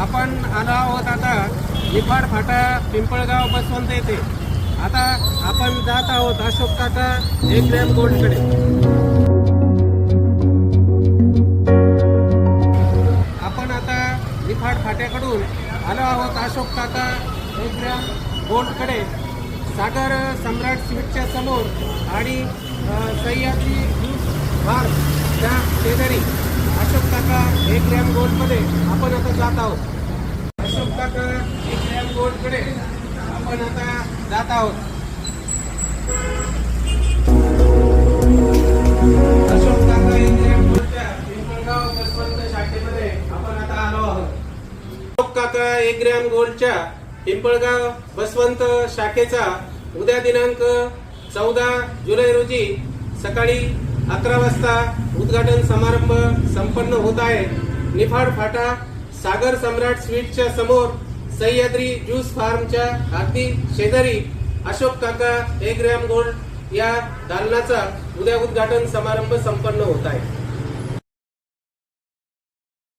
आपण आलो आहोत आता निफाड फाटा पिंपळगाव बसवंत येथे. आता आपण जात आहोत अशोक काका एक गोल्डकडे आपण आता निफाड फाट्याकडून आलो आहोत अशोक काका एक गोल्डकडे सागर सम्राट स्वीटच्या समोर आणि अ, सह्याद्री बार त्या शेजारी. एक ग्रॅम गोल्डमध्ये आपण आता जात आहोत. अशोक काका एक ग्रॅम गोल्डकडे आपण आता जात आहोत. अशोक काका एक रॅम गोल्डच्या पिंपळगाव शाखेमध्ये आपण आता आलो आहोत. अशोक काका एक ग्रॅम गोल्डच्या पिंपळगाव बसवंत शाखेचा उद्या दिनांक चौदा जुलै रोजी सकाळी अकरा वाजता उद्घाटन समारंभ संपन्न होत आहे. निफाड फाटा सागर सम्राट स्वीटच्या समोर सह्याद्री ज्यूस फार्मच्या अगदी शेजारी अशोक काका एग्रॅम ग्रॅम गोल्ड या दालनाचा उद्या उद्घाटन समारंभ संपन्न होत आहे.